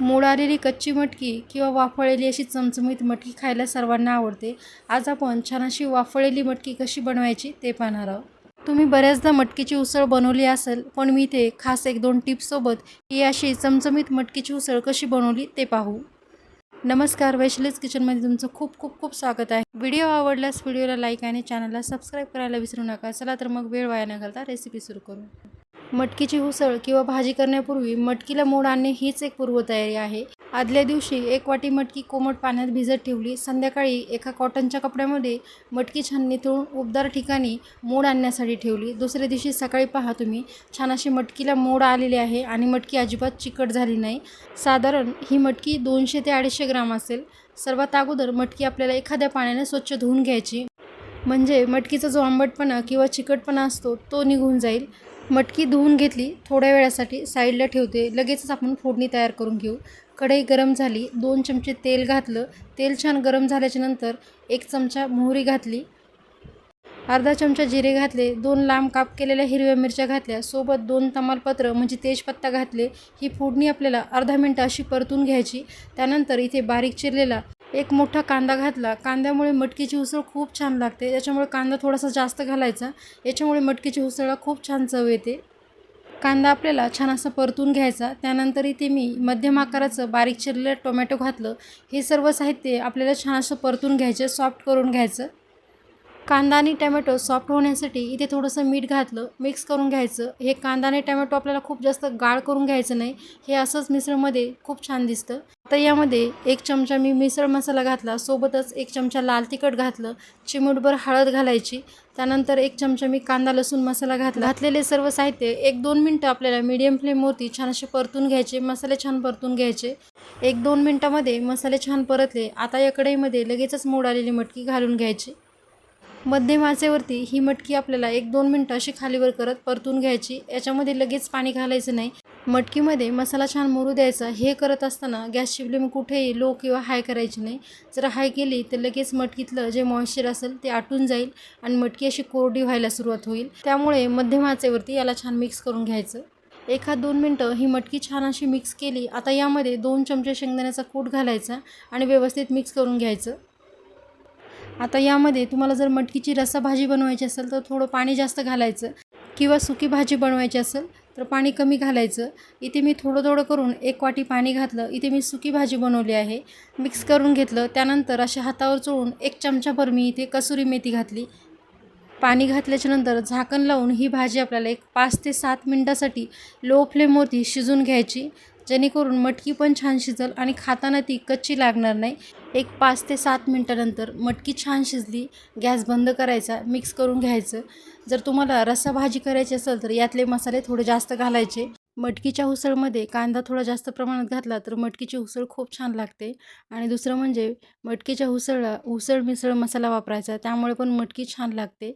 मोड आलेली कच्ची मटकी किंवा वाफळलेली अशी चमचमीत मटकी खायला सर्वांना आवडते. आज आपण छान अशी वाफळलेली मटकी कशी बनवायची ते पाहणार आहोत. तुम्ही बऱ्याचदा मटकीची उसळ बनवली असेल पण मी ते खास एक दोन टिप्ससोबत ही अशी चमचमीत मटकीची उसळ कशी बनवली ते पाहू. नमस्कार वैशलेज किचनमध्ये तुमचं खूप खूप खूप स्वागत आहे. व्हिडिओ आवडल्यास व्हिडिओला लाईक आणि चॅनलला सबस्क्राईब करायला विसरू नका. चला तर मग वेळ वाया न घालता रेसिपी सुरू करू. मटकीची उसळ किंवा भाजी करण्यापूर्वी मटकीला मोड आणणे हीच एक पूर्वतयारी आहे. आदल्या दिवशी एक वाटी मटकी कोमट पाण्यात भिजत ठेवली. संध्याकाळी एका कॉटनच्या कपड्यामध्ये मटकी छान नितळून उबदार ठिकाणी मोड आणण्यासाठी ठेवली. दुसऱ्या दिवशी सकाळी पहा तुम्ही छान अशी मटकीला मोड आलेली आहे आणि मटकी अजिबात चिकट झाली नाही. साधारण ही मटकी दोनशे ते अडीचशे ग्राम असेल. सर्वात अगोदर मटकी आपल्याला एखाद्या पाण्याने स्वच्छ धुवून घ्यायची. म्हणजे मटकीचा जो आंबटपणा किंवा चिकटपणा असतो तो निघून जाईल. मटकी धुवून घेतली थोड्या वेळासाठी साईडला ठेवते. लगेचच आपण फोडणी तयार करून घेऊ. कढई गरम झाली दोन चमचे तेल घातलं. तेल छान गरम झाल्याच्यानंतर एक चमचा मोहरी घातली. अर्धा चमचा जिरे घातले दोन लांब काप केलेल्या हिरव्या मिरच्या घातल्या. सोबत दोन तमालपत्र म्हणजे तेजपत्ता घातले. ही फोडणी आपल्याला अर्धा मिनटं अशी परतून घ्यायची. त्यानंतर इथे बारीक चिरलेला एक मोठा कांदा घातला. कांद्यामुळे मटकीची उसळ खूप छान लागते. याच्यामुळे कांदा थोडासा जास्त घालायचा. याच्यामुळे मटकीची उसळला खूप छान चव येते. कांदा आपल्याला छान असं परतून घ्यायचा. त्यानंतर इथे मी मध्यम आकाराचं बारीक चिरलेलं टोमॅटो घातलं. हे सर्व साहित्य आपल्याला छान असं परतून घ्यायचं सॉफ्ट करून घ्यायचं. कांदा आणि टमॅटो सॉफ्ट होण्यासाठी इथे थोडंसं मीठ घातलं मिक्स करून घ्यायचं. हे कांदा आणि टमॅटो आपल्याला खूप जास्त गाळ करून घ्यायचं नाही. हे असंच मिसळमध्ये खूप छान दिसतं. आता यामध्ये एक चमचा मी मिसळ मसाला घातला सोबतच एक चमचा लाल तिखट घातलं चिमूटभर हळद घालायची त्यानंतर एक चमचा मी कांदा लसूण मसाला घातला. घातलेले सर्व साहित्य एक दोन मिनटं आपल्याला मीडियम फ्लेमवरती छान असे परतून घ्यायचे मसाले छान परतून घ्यायचे. एक दोन मिनटामध्ये मसाले छान परतले. आता या कढईमध्ये लगेचच मोड आलेली मटकी घालून घ्यायची. मध्यम आचेवरती ही मटकी आपल्याला एक दोन मिनटं अशी खालीवर करत परतून घ्यायची. याच्यामध्ये लगेच पाणी घालायचं नाही. मटकीमध्ये मसाला छान मुरू द्यायचा. हे करत असताना गॅसची फ्लेम कुठेही लो किंवा हाय करायची नाही. जर हाय केली तर लगेच मटकीतलं जे मॉइश्चर असेल ते आटून जाईल आणि मटकी अशी कोरडी व्हायला सुरुवात होईल. त्यामुळे मध्यम आचेवरती याला छान मिक्स करून घ्यायचं. एखाद दोन मिनटं ही मटकी छान अशी मिक्स केली. आता यामध्ये दोन चमचे शेंगदाण्याचा कूट घालायचा आणि व्यवस्थित मिक्स करून घ्यायचं. आता यामध्ये तुम्हाला जर मटकीची रस्सा भाजी बनवायची असेल तर थोडं पाणी जास्त घालायचं किंवा सुकी भाजी बनवायची असेल तर पाणी कमी घालायचं. इथे मी थोडं थोडं करून एक वाटी पाणी घातलं. इथे मी सुकी भाजी बनवली आहे. मिक्स करून घेतलं. त्यानंतर अशा हातावर चोळून एक चमचाभर मी इथे कसुरी मेथी घातली. पाणी घातल्याच्यानंतर झाकण लावून ही भाजी आपल्याला एक पाच ते सात मिनटासाठी लो फ्लेमवरती शिजून घ्यायची. जेणेकरून मटकी पण छान शिजल आणि खाताना ती कच्ची लागणार नाही. एक पाच ते सात मिनटानंतर मटकी छान शिजली गॅस बंद करायचा मिक्स करून घ्यायचं. जर तुम्हाला रस्सा भाजी करायची असेल तर यातले मसाले थोडे जास्त घालायचे. मटकीच्या उसळमध्ये कांदा थोडा जास्त प्रमाणात घातला तर मटकीची उसळ खूप छान लागते. आणि दुसरं म्हणजे मटकीच्या उसळला उसळ मिसळ मसाला वापरायचा त्यामुळे पण मटकी छान लागते.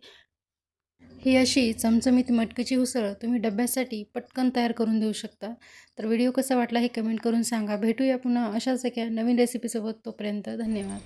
ही अशी चमचमीत मटकीची उसळ तुम्ही डब्यासाठी पटकन तयार करून देऊ शकता. तर व्हिडिओ कसा वाटला हे कमेंट करून सांगा. भेटूया पुन्हा अशाच एका नवीन रेसिपीसोबत तोपर्यंत धन्यवाद.